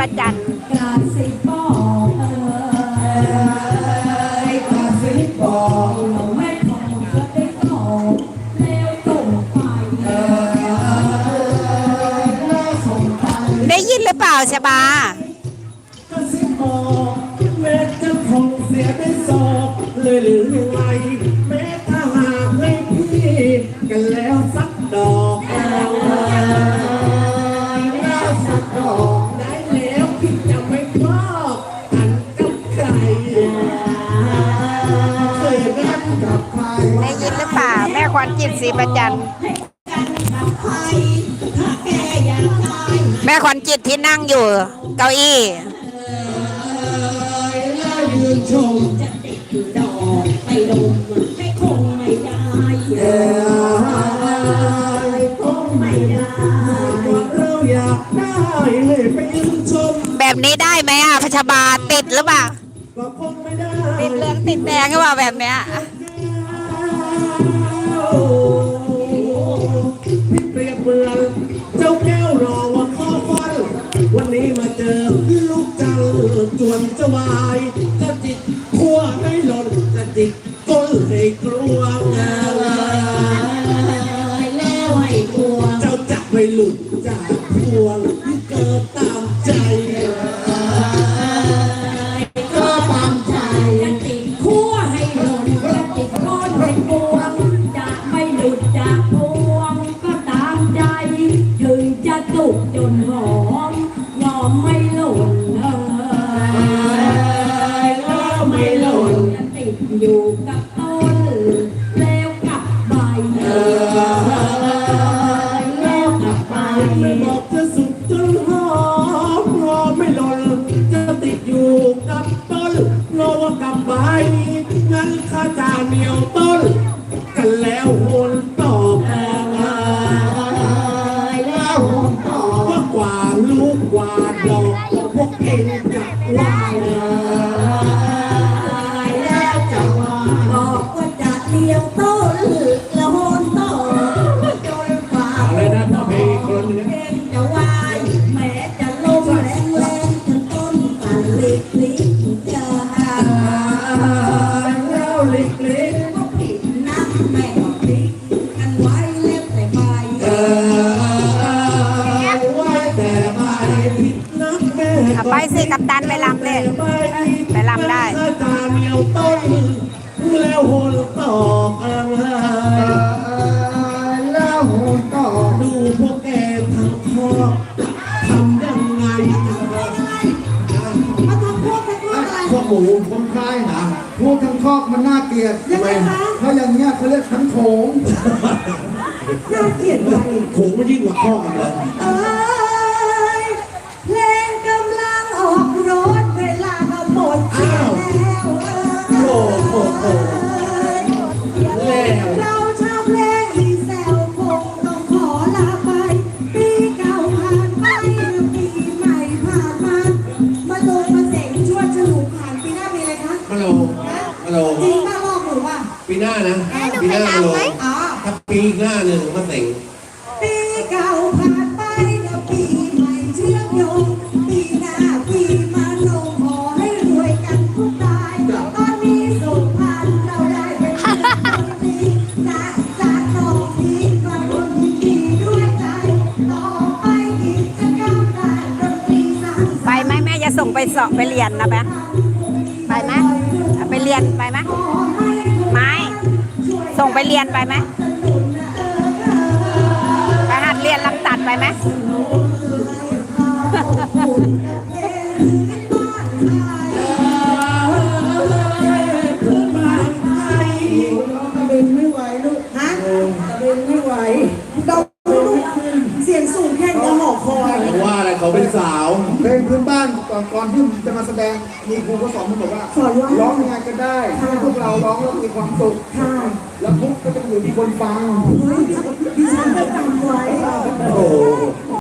ประจันกาบสิบบอกเอยกาบสิบบอกเราไม่ทองก็ได้ตอบแล้วส่งไปเอยแล้วส่งไปได้ยินหรือเปล่าชบา กระซิบบอกแม้จะคงเสียได้สอบเลยหรือยังไงแม้ถ้าหากไม่พี่กันแล้วสักดอกแล้ว ล่าแม่ขวัญจิตศรีประจันแม่ขวัญจิตที่นั่งอยู่ เก้าอี้ แบบนี้ได้ไหมอะพชบาติดหรือเปล่า ติดเหลืองติดแดงหรือเปล่าแบบเนี้ย พี่เปรียบเหมือนเจ้าแก้วรอว่าข้อฟันวันนี้มาเจอลูกจังจวนจะวายจะจิตขั้วให้หล่นจะจิกก้นให้กลัวงาแล้วให้กลัวเจ้าจับไม่หลุดจากพวงที่เกิดตา ใบเอแล้วกลับใบไม่บอกจะสุกจนหอมรอไม่หล่นจะติดอยู่กับต้นรอว่ากลับใบงั้นข้าจะเหนียวต้น กันแล้ววนต่อแพงแล้วต่อว่ากว่าลูกกว่าดอกพวกเองจะว่าแล้วจะว่าบอกว่าจะเลี้ยวต้น ลิกลิกจะแล้วเล็กก็ผิดนักแม่ก็พลิกกันไว้เล็บแต่ใบๆเออไว้แต่ใบผิดนักแม่อะไปสิกัปตันไปลำเลยไปรำได้ข้าจะเหนียวต้นแล้วโหนต่อเออ พวกทั้งคอกมันน่าเกลียดยังไงคะเพราะอย่างเงี้ยเขาเรียกทั้งโขงน่าเกลียดอะไรโขงมันยิ่งกว่าข้อกันเลยเอ้ยเพลงกำลังออกรถเวลาก็หมดเสียแล้ว น้านะ ปีหน้าฮัลโหลอ๋อถ้าปีหน้าหนึ่งมาเต็งปีเก่าผ่านไปแล้วปีใหม่เชื่อมโยงปีหน้าปีมาลงขอให้รวยกันทุกรายตอนนี้สุพรรณเราได้เป็นคนดีจากจากตรงนี้ก็คนดีด้วยใจต่อไปอีกจะก้าวได้ดนตรีสร้างสรรค์ ไปไหมแม่จะส่งไปสอบไปเรียนนะแม่ไปไหมอะไปเรียนไปไหมไม่ ส่งไปเรียนไปไหมไปหัดเรียนลำตัดไปไหมตะเบนไม่ไหวลูกฮะตะเบนไม่ไหว ก่อนที่จะมาแสดงมีครูก็สอนผมบอกว่าสอนว่าร้องยังไงก็ได้ให้พวกเราร้องแล้วมีความสุขค่ะแล้วทุกข์ก็จะอยู่ที่คนฟัง เฮ้ยดิฉันได้จำไว้ โอ้โห